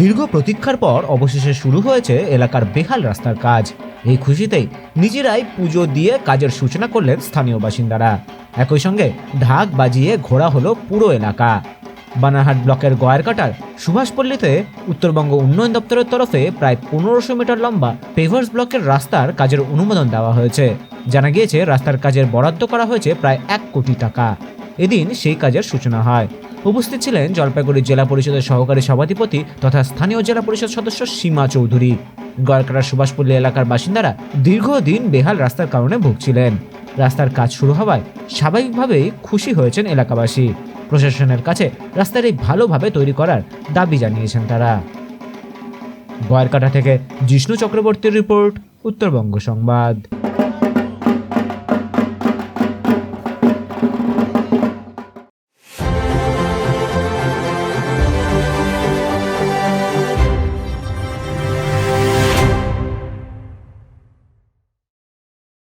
দীর্ঘ প্রতীক্ষার পর অবশেষে শুরু হয়েছে এলাকার বেহাল রাস্তার কাজ। এই খুশিতেই নিজেরাই পুজো দিয়ে কাজের সূচনা করলেন স্থানীয় বাসিন্দারা। একই সঙ্গে ঢাক বাজিয়ে ঘোরা হলো পুরো এলাকা। বানারহাট ব্লকের গয়ারকাটার সুভাষপল্লীতে উত্তরবঙ্গ উন্নয়ন দপ্তরের তরফে প্রায় পনেরোশো মিটার লম্বা পেভার্স ব্লকের রাস্তার কাজের অনুমোদন দেওয়া হয়েছে। জানা গিয়েছে, রাস্তার কাজের বরাদ্দ করা হয়েছে প্রায় এক কোটি টাকা। এদিন সেই কাজের সূচনা হয়। উপস্থিত ছিলেন জলপাইগুড়ি জেলা পরিষদের সহকারী সভাধিপতি তথা স্থানীয় জেলা পরিষদ সদস্য সীমা চৌধুরী। গড়কাটার সুভাষপল্লী এলাকার বাসিন্দারা দীর্ঘদিন বেহাল রাস্তার কারণে ভুগছিলেন। রাস্তার কাজ শুরু হওয়ায় স্বাভাবিকভাবেই খুশি হয়েছেন এলাকাবাসী। প্রশাসনের কাছে রাস্তার এই ভালোভাবে তৈরি করার দাবি জানিয়েছেন তারা। গয়ারকাটা থেকে জিষ্ণু চক্রবর্তীর রিপোর্ট, উত্তরবঙ্গ সংবাদ।